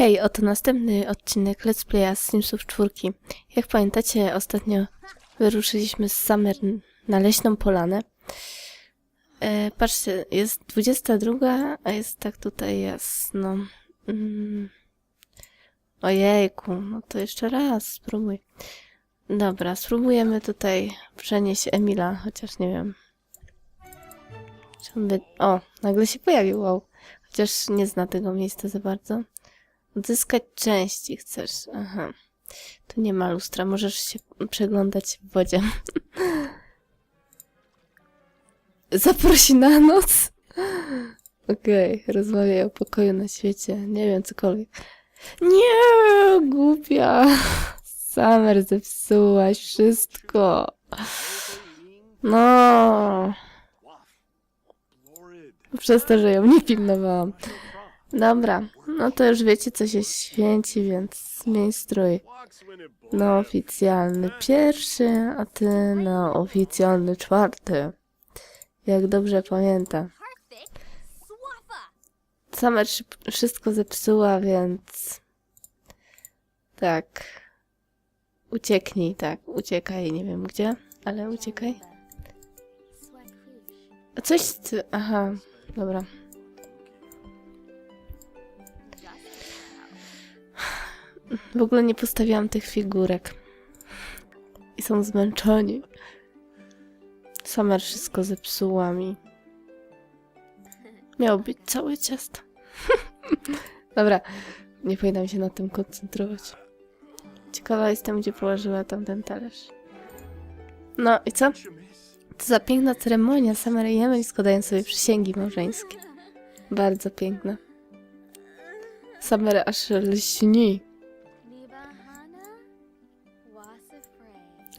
Hej, oto następny odcinek Let's Playa z Simsów 4. Jak pamiętacie, ostatnio wyruszyliśmy z Summer na leśną polanę. E, patrzcie, jest 22, a jest tak tutaj jasno. Mm. Ojejku, no to jeszcze raz spróbuj. Dobra, spróbujemy tutaj przenieść Emila, chociaż nie wiem. By... O, nagle się pojawił, wow. Chociaż nie zna tego miejsca za bardzo. Odzyskać części chcesz. Aha. Tu nie ma lustra, możesz się przeglądać w wodzie. Zaprosi na noc? Okej, rozmawiaj o pokoju na świecie. Nie wiem, cokolwiek. Nie, głupia. Summer zepsułaś wszystko. No. Przez to, że ją nie pilnowałam. Dobra, no to już wiecie, co się święci, więc zmień strój. Na oficjalny pierwszy, a ty na oficjalny czwarty. Jak dobrze pamiętam. Szyb- wszystko zepsuła, więc... Tak. Ucieknij, tak. Uciekaj, nie wiem gdzie, ale uciekaj. A coś ty... Aha, dobra. W ogóle nie postawiłam tych figurek. I są zmęczeni. Summer wszystko zepsuła mi. Miało być całe ciasto. Dobra, nie powinnam się na tym koncentrować. Ciekawa jestem, gdzie położyła tamten talerz. No i co? To za piękna ceremonia. Summer i Emily składają sobie przysięgi małżeńskie. Bardzo piękna. Summer aż lśni.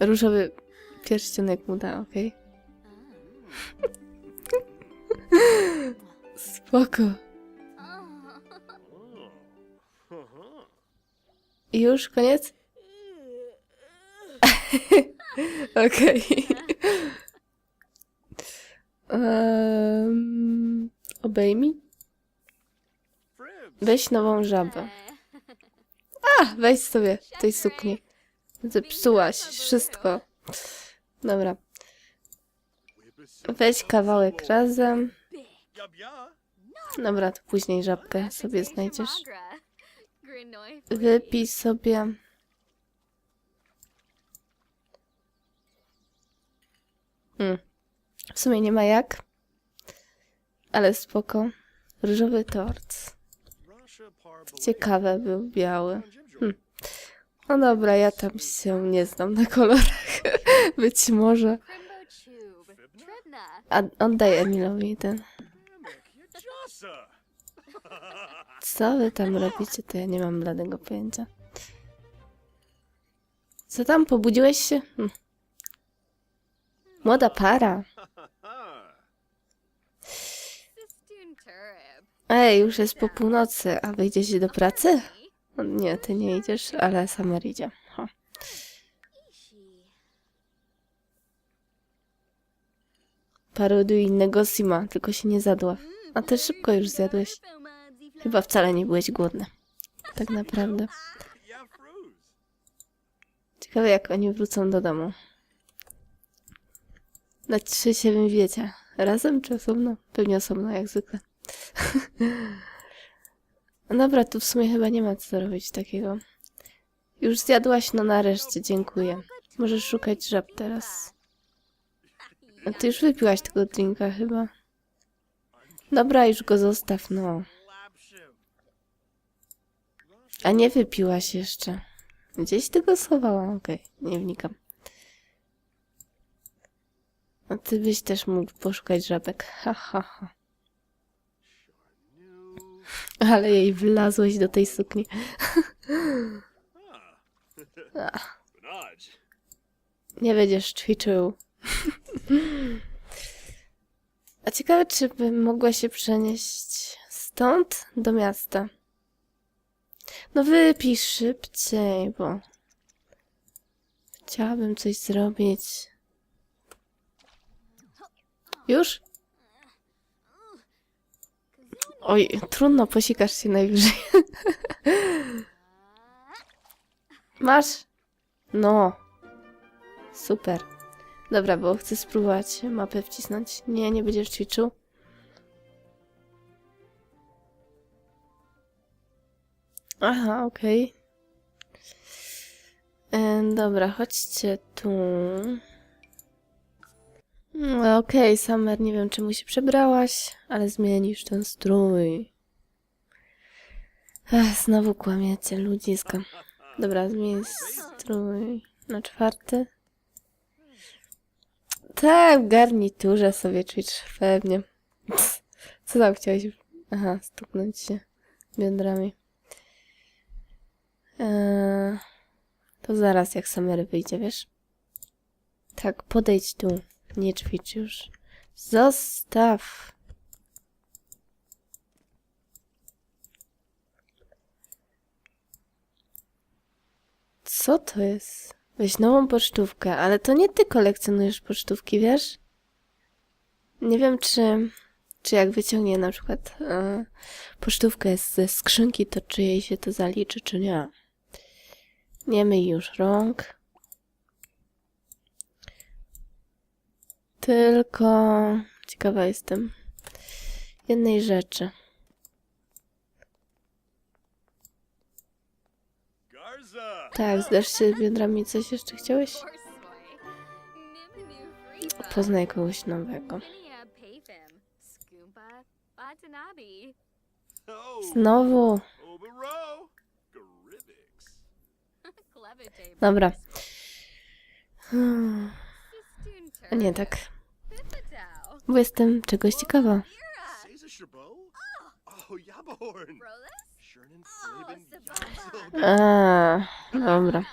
Różowy pierścionek mu da, okej? Spoko. I już koniec? Okej. Em, obejmij. Weź nową żabę. A, weź sobie tej sukni. Zepsułaś wszystko. Dobra. Weź kawałek razem. Dobra, to później żabkę sobie znajdziesz. Wypij sobie. Hmm. W sumie nie ma jak. Ale spoko. Różowy tort. Ciekawe był biały. Hmm. No dobra, ja tam się nie znam na kolorach. Być może. A oddaj Emilowi ten. Co wy tam robicie? To ja nie mam bladego pojęcia. Co tam? Pobudziłeś się? Hm. Młoda para. Ej, już jest po północy, a wy idziecie do pracy? Nie, ty nie idziesz, ale Summer idzie. Ho. Paroduj innego Sima, tylko się nie zadła. A ty szybko już zjadłeś. Chyba wcale nie byłeś głodny. Tak naprawdę. Ciekawe jak oni wrócą do domu. Na trzy się wiecie. Razem czy osobno? Pewnie osobno, jak zwykle. No dobra, tu w sumie chyba nie ma co robić takiego. Już zjadłaś? No nareszcie, dziękuję. Możesz szukać żab teraz. A ty już wypiłaś tego drinka chyba. Dobra, już go zostaw, no. A nie wypiłaś jeszcze. Gdzieś ty go schowałam, okej, nie wnikam. A ty byś też mógł poszukać żabek. Ha, ha, ha. Ale jej wlazłeś do tej sukni. Nie będziesz ćwiczył. A ciekawe, czy bym mogła się przenieść stąd do miasta. No wypij szybciej, bo chciałabym coś zrobić. Już? Oj, trudno, posikasz się najwyżej. Masz? No. Super. Dobra, bo chcę spróbować mapę wcisnąć. Nie, nie będziesz ćwiczył. Aha, okej. E, Dobra, chodźcie tu. No, Okej, Summer, nie wiem czemu się przebrałaś, ale zmienisz ten strój. Znowu kłamiecie, ludziska. Dobra, zmień strój na czwarty. Tak, w garniturze sobie ćwicz pewnie. Co tam chciałeś? Aha, stuknąć się biodrami. Eee, to zaraz jak Samery wyjdzie, wiesz? Tak, podejdź tu. Nie ćwicz już. Zostaw. Co to jest? Weź nową pocztówkę, ale to nie ty kolekcjonujesz pocztówki, wiesz? Nie wiem, czy, czy jak wyciągnie na przykład e, pocztówkę ze skrzynki, to czy jej się to zaliczy, czy nie. Nie myj już rąk. Tylko ciekawa jestem jednej rzeczy. Tak, zdasz się biodrami coś jeszcze chciałeś? Poznaj kogoś nowego. Znowu. Dobra. Hmm. Nie tak, bo jestem czegoś ciekawa. Oh, Oh, Sababa. A, dobra.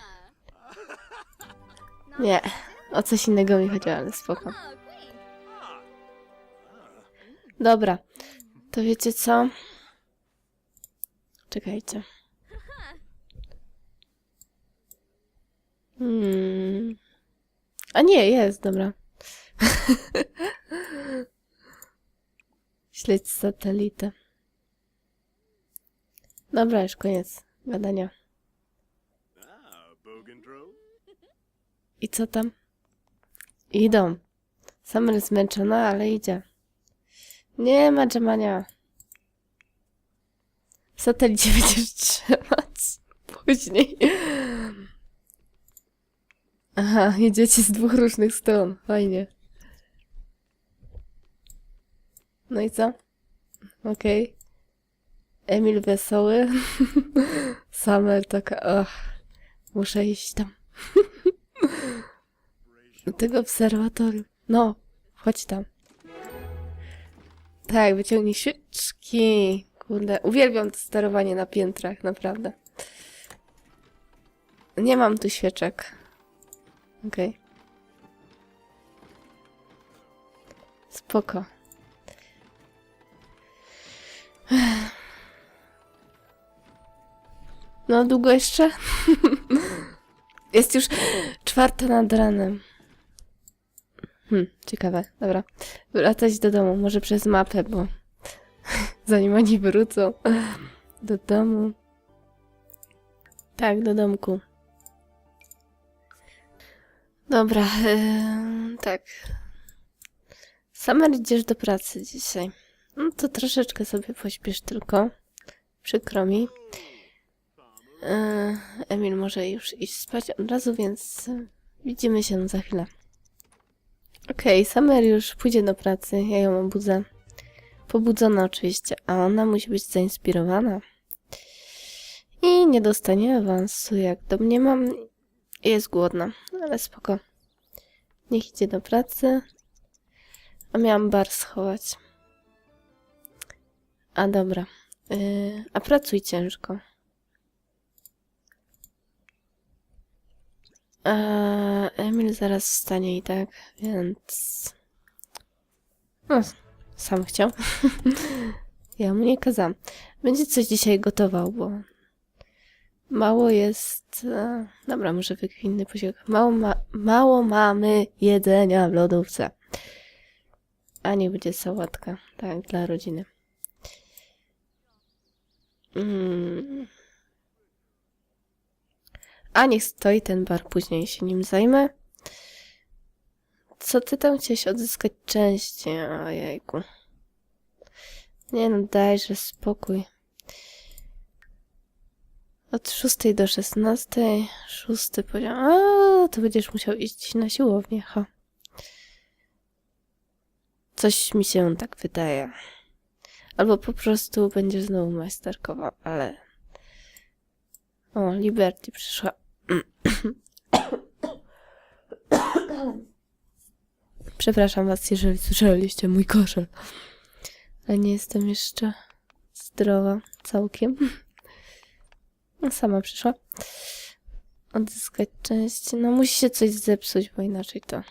Nie, o coś innego mi chodziło, ale spoko. Oh. Ah. Dobra, to wiecie co? Czekajcie. Hmm. A nie, jest, dobra. Śledź satelitę. Dobra, już koniec gadania. I co tam? Idą. Jest zmęczona, ale idzie. Nie ma drzemania. W satelicie będziesz trzymać. Później. Aha, jedziecie z dwóch różnych stron. Fajnie. No i co? Okej. Emil wesoły. Summer taka, ach, muszę iść tam. Do tego obserwatorium. No, chodź tam. Tak, wyciągnij świeczki. Kurde, uwielbiam to sterowanie na piętrach, naprawdę. Nie mam tu świeczek. Okej. Spoko. No, długo jeszcze? Jest już czwarta nad ranem. Hmm, ciekawe. Dobra. Wracać do domu. Może przez mapę, bo zanim oni wrócą do domu. Tak, do domku. Dobra, yy, tak. Summer idziesz do pracy dzisiaj. No to troszeczkę sobie pośpiesz tylko. Przykro mi. Yy, Emil może już iść spać od razu, więc widzimy się za chwilę. Okej, Summer już pójdzie do pracy, ja ją obudzę. Pobudzona oczywiście, a ona musi być zainspirowana. I nie dostanie awansu, jak do mnie mam. Jest głodna, ale spoko. Niech idzie do pracy. A miałam bar schować. A dobra. Yy, a pracuj ciężko. A Emil zaraz wstanie i tak, więc... No, sam chciał. ja mu nie kazałam. Będzie coś dzisiaj gotował, bo mało jest... E, dobra, może wykwinny posiłek. Mało, ma, mało mamy jedzenia w lodówce. A nie będzie sałatka. Tak, dla rodziny. Mm. A niech stoi ten bar, później się nim zajmę. Co ty tam chciałeś odzyskać części? Ojejku. Nie no, dajże spokój. Od 6 do 16, szósty poziom. A, to będziesz musiał iść na siłownię, ha. Coś mi się tak wydaje. Albo po prostu będziesz znowu majsterkował, ale... O, Liberty przyszła. Przepraszam was, jeżeli słyszeliście mój koszel. Ale nie jestem jeszcze zdrowa całkiem. No, Sama przyszła. Odzyskać część. No musi się coś zepsuć, bo inaczej to...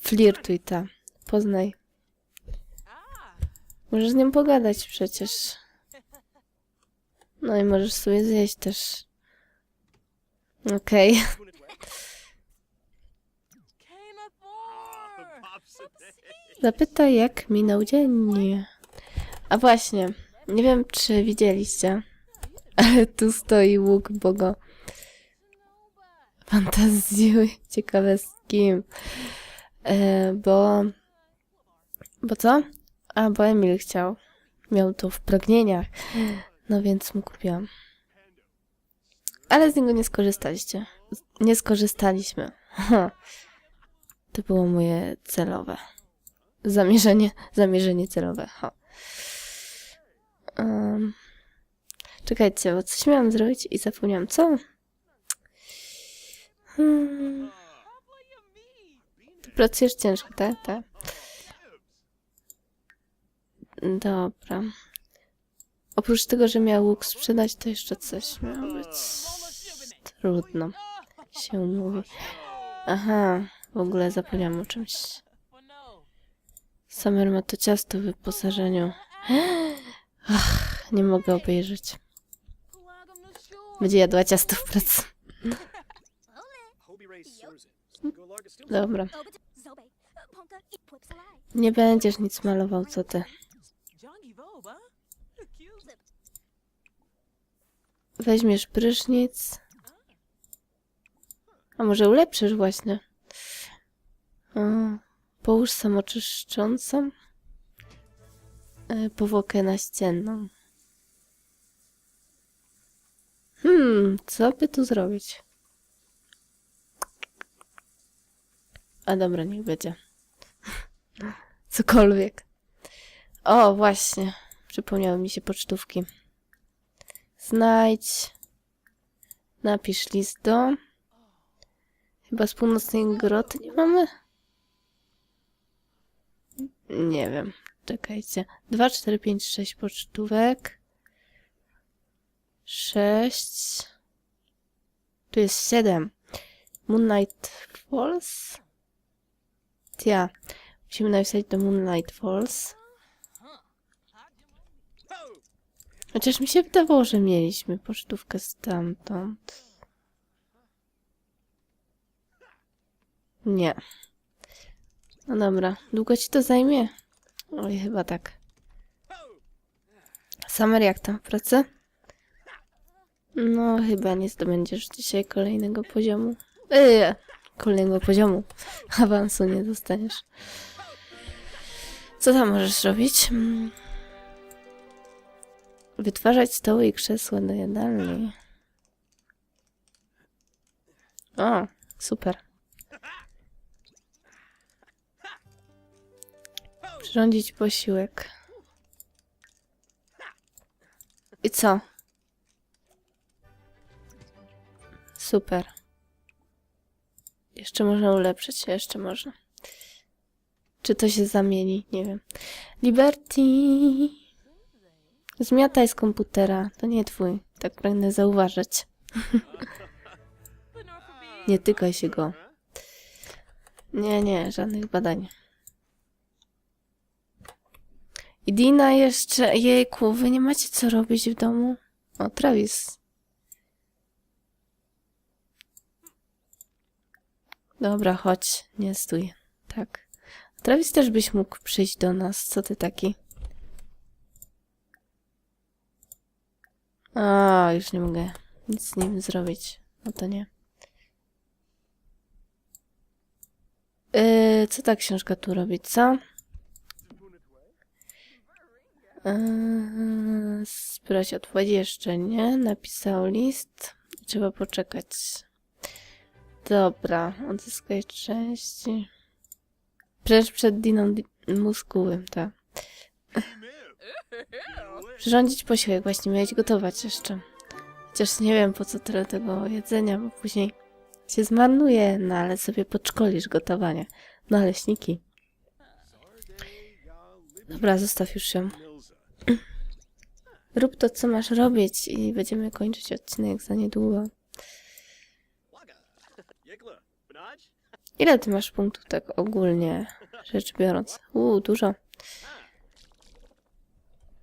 Flirtuj ta. Poznaj. Możesz z nią pogadać przecież. No i możesz sobie zjeść też. Okej. Day. Zapytaj, jak minął dzień. A właśnie, nie wiem, czy widzieliście, ale tu stoi łuk Bogo. Fantazjuj. Ciekawe z kim. E, bo... Bo co? A, bo Emil chciał. Miał to w pragnieniach. No więc mu kupiłam. Ale z niego nie skorzystaliście. Nie skorzystaliśmy. To było moje celowe. Zamierzenie, zamierzenie celowe. Um, czekajcie, bo coś miałam zrobić i zapomniałam. Co? Hmm. Ty pracujesz ciężko, tak? Tak. Dobra. Oprócz tego, że miał łuk sprzedać, to jeszcze coś miało być. Trudno się mówi. Aha, w ogóle zapomniałam o czymś. Summer ma to ciasto w wyposażeniu. Ach, nie mogę obejrzeć. Będzie jadła ciasto w pracy. Dobra. Nie będziesz nic malował, co ty. Weźmiesz prysznic. A może ulepszysz właśnie? O, połóż samoczyszczącą e, powłokę naścienną. Hmm, co by tu zrobić? A dobra, niech będzie. Cokolwiek. O, właśnie. Przypomniały mi się pocztówki. Znajdź. Napisz list do. Chyba z północnej groty nie mamy? Nie wiem. Czekajcie. 2, 4, 5, 6 pocztówek. 6. Tu jest 7. Moonlight Falls. Tia. Musimy napisać do Moonlight Falls. Chociaż mi się wydawało, że mieliśmy pocztówkę stamtąd. Nie. No dobra. Długo ci to zajmie? Oj, chyba tak. Summer, jak tam w pracy? No, chyba nie zdobędziesz dzisiaj kolejnego poziomu. Eee, kolejnego poziomu. Awansu nie dostaniesz. Co tam możesz robić? Mm. Wytwarzać stoły i krzesła do jadalni. O, super. Przyrządzić posiłek. I co? Super. Jeszcze można ulepszyć, jeszcze można. Czy to się zamieni? Nie wiem. Liberty! Zmiataj z komputera. To nie twój. Tak pragnę zauważyć. nie tykaj się go. Nie, nie, żadnych badań. I Dina jeszcze. Jejku, wy nie macie co robić w domu? O, Travis. Dobra, chodź. Nie stój. Tak. Travis też byś mógł przyjść do nas. Co ty taki? A, już nie mogę nic z nim zrobić. No to nie. Yy, co ta książka tu robi, co? Yy, spróbować jeszcze nie. Napisał list. Trzeba poczekać. Dobra, odzyskaj części. Precz przed Diną di muskuły, tak. Przyrządzić posiłek, właśnie miałeś gotować jeszcze. Chociaż nie wiem po co tyle tego jedzenia, bo później się zmarnuje, no ale sobie podszkolisz gotowanie. Naleśniki. Dobra, zostaw już ją. Rób to, co masz robić i będziemy kończyć odcinek za niedługo. Ile ty masz punktów tak ogólnie rzecz biorąc? Uuu, dużo.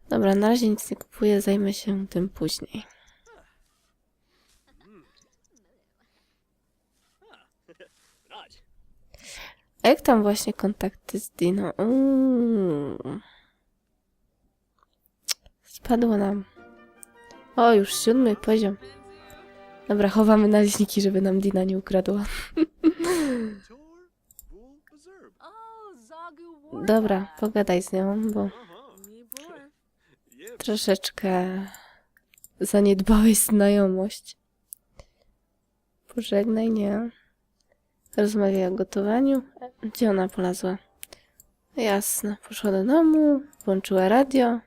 Dobra, na razie nic nie kupuję, zajmę się tym później. A jak tam właśnie kontakty z Dino? Uuu. Spadło nam. O, już siódmy poziom. Dobra, chowamy naleśniki, żeby nam Dina nie ukradła. Dobra, pogadaj z nią, bo troszeczkę zaniedbałeś znajomość. Pożegnaj, nie. Rozmawiaj o gotowaniu. Gdzie ona polazła? Jasne, poszła do domu, włączyła radio.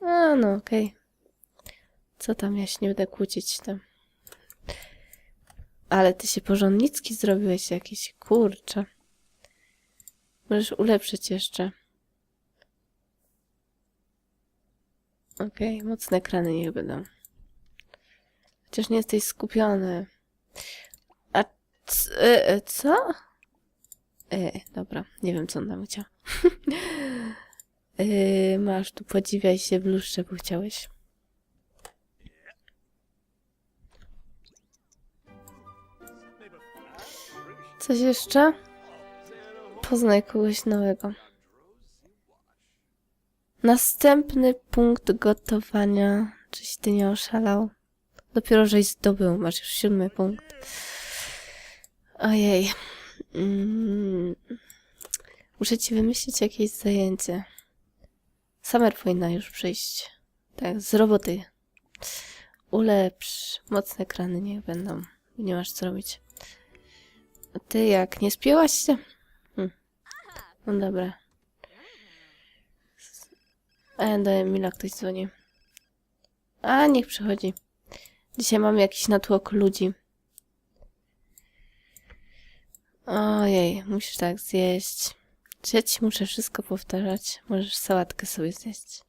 A, no okej. Co tam, ja się nie będę kłócić tam. Ale ty się porządnicki zrobiłeś jakiś, kurczę. Możesz ulepszyć jeszcze. Okej, mocne ekrany niech będą. Chociaż nie jesteś skupiony. A e, e, co? E, dobra, nie wiem co on tam chciał. e, masz tu, podziwiaj się w lustrze, bo chciałeś. Coś jeszcze? Poznaj kogoś nowego. Następny punkt gotowania. Czyś ty nie oszalał? Dopiero żeś zdobył, masz już siódmy punkt. Ojej. Mm. Muszę ci wymyślić jakieś zajęcie. Summer powinna już przyjść. Tak, z roboty. Ulepsz. Mocne ekrany niech będą. Nie masz co robić. Ty jak, nie spięłaś się? Hm. No dobra. E, do Emila ktoś dzwoni. A, niech przychodzi. Dzisiaj mamy jakiś natłok ludzi. Ojej, musisz tak zjeść. Czy ja ci muszę wszystko powtarzać? Możesz sałatkę sobie zjeść.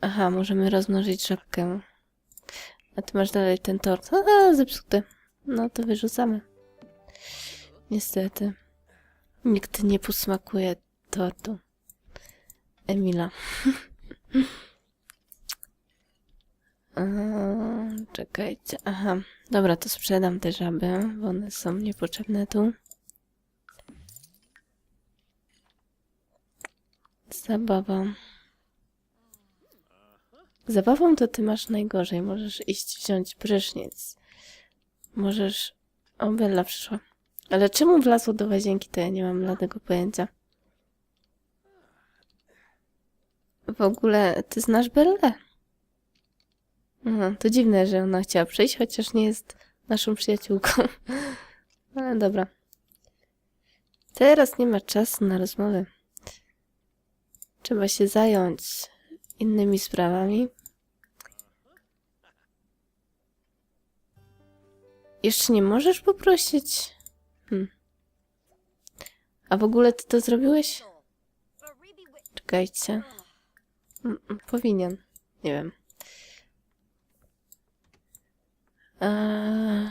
Aha, możemy rozmnożyć żabkę. A ty masz dalej ten tort. A, zepsuty. No to wyrzucamy. Niestety. Nikt nie posmakuje tortu. Emila. Czekajcie. Aha. Dobra, to sprzedam te żaby, bo one są niepotrzebne tu. Zabawa. Zabawą to ty masz najgorzej. Możesz iść wziąć prysznic. Możesz... O, Bella przyszła. Ale czemu wlazło do łazienki, to ja nie mam żadnego pojęcia. W ogóle, ty znasz Bellę? Aha, to dziwne, że ona chciała przyjść, chociaż nie jest naszą przyjaciółką. Ale dobra. Teraz nie ma czasu na rozmowy. Trzeba się zająć innymi sprawami. Jeszcze nie możesz poprosić? Hmm. A w ogóle ty to zrobiłeś? Czekajcie. Mm, mm, Powinien. Nie wiem. Eee,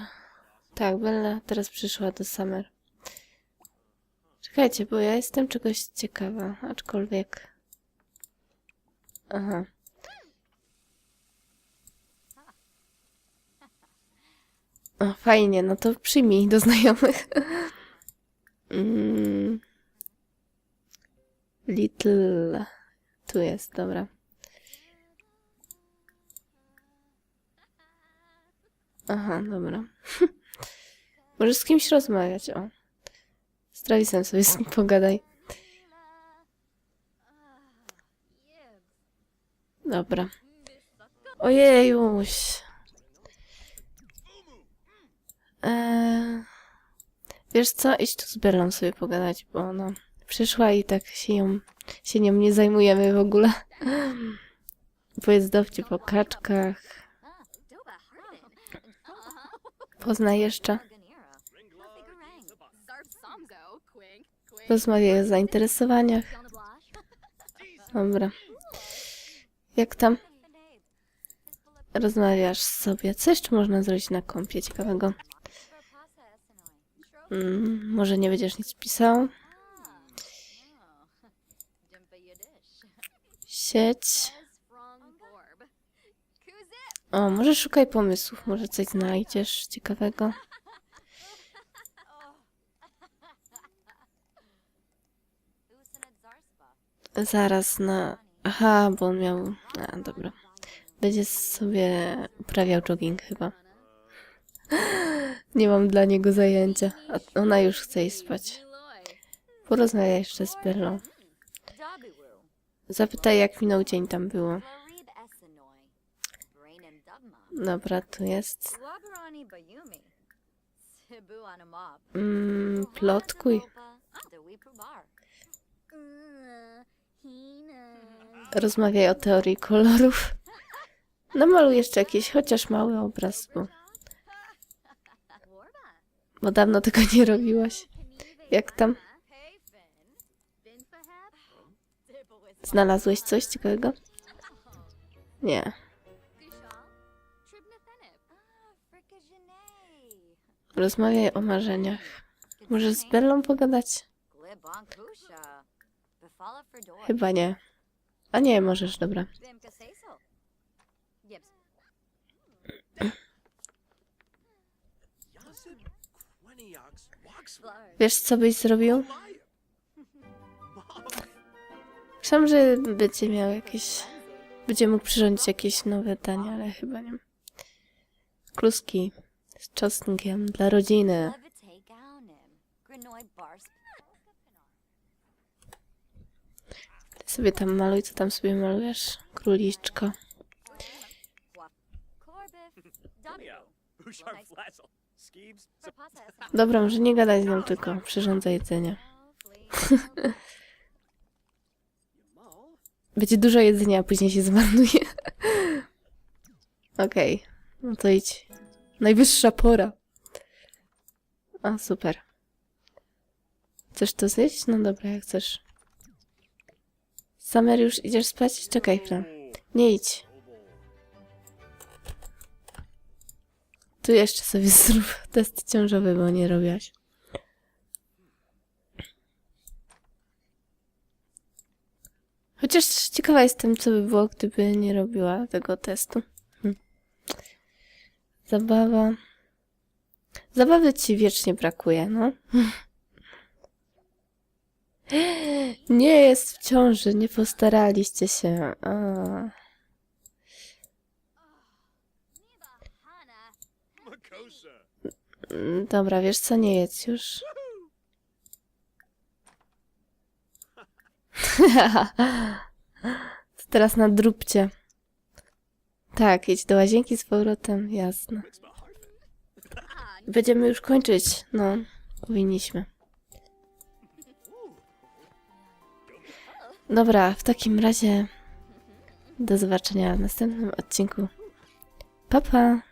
tak, Bella teraz przyszła do Summer. Czekajcie, bo ja jestem czegoś ciekawa, aczkolwiek... Aha. O, fajnie, no to przyjmij do znajomych. Mm. Little... Tu jest, dobra. Aha, dobra. Możesz z kimś rozmawiać, o. Z Travisem sobie z nim pogadaj. Dobra. Ojejuś. Eee, wiesz co? Idź tu z Bellą sobie pogadać, bo ona przyszła i tak się ją, się nią nie zajmujemy w ogóle. Powiedz dowcip o kaczkach. Poznaj jeszcze. Rozmawiaj o zainteresowaniach. Dobra. Jak tam? Rozmawiasz sobie. Co jeszcze można zrobić na kąpie ciekawego? Mm, może nie będziesz nic pisał? Sieć. O, może szukaj pomysłów. Może coś znajdziesz ciekawego. Zaraz na... Aha, bo on miał... A, dobra. Będzie sobie uprawiał jogging chyba. Nie mam dla niego zajęcia. A ona już chce iść spać. Porozmawiaj jeszcze z Bellą. Zapytaj, jak minął dzień tam było. Dobra, tu jest. Mm, plotkuj. Rozmawiaj o teorii kolorów. Namaluj jeszcze jakiś, chociaż mały obraz, bo, bo dawno tego nie robiłaś. Jak tam? Znalazłeś coś ciekawego? Nie. Rozmawiaj o marzeniach. Może z Bellą pogadać? Chyba nie. A nie, możesz, dobra. Wiesz, co byś zrobił? Myślałam, że będzie miał jakieś... Będzie mógł przyrządzić jakieś nowe dania, ale chyba nie. Kluski z czosnkiem dla rodziny. Ty sobie tam maluj, co tam sobie malujesz? Króliczko. Dobra, może nie gadać z nią, tylko przyrządza jedzenie. Będzie dużo jedzenia, a później się zmarnuje. Okej, no to idź. Najwyższa pora. A, super. Chcesz to zjeść? No dobra, jak chcesz. Samer, już idziesz spać? Czekaj chwilę. Nie idź. Tu jeszcze sobie zrób test ciążowy, bo nie robiłaś. Chociaż ciekawa jestem, co by było, gdyby nie robiła tego testu. Hm. Zabawa. Zabawy ci wiecznie brakuje, no. Nie jest w ciąży, nie postaraliście się. A. Makosha. Mm, Dobra, wiesz co, nie jedz już. To teraz na drupcie. Tak, idź do łazienki z powrotem, jasne. Będziemy już kończyć. No, powinniśmy. Dobra, w takim razie do zobaczenia w następnym odcinku. Pa, pa!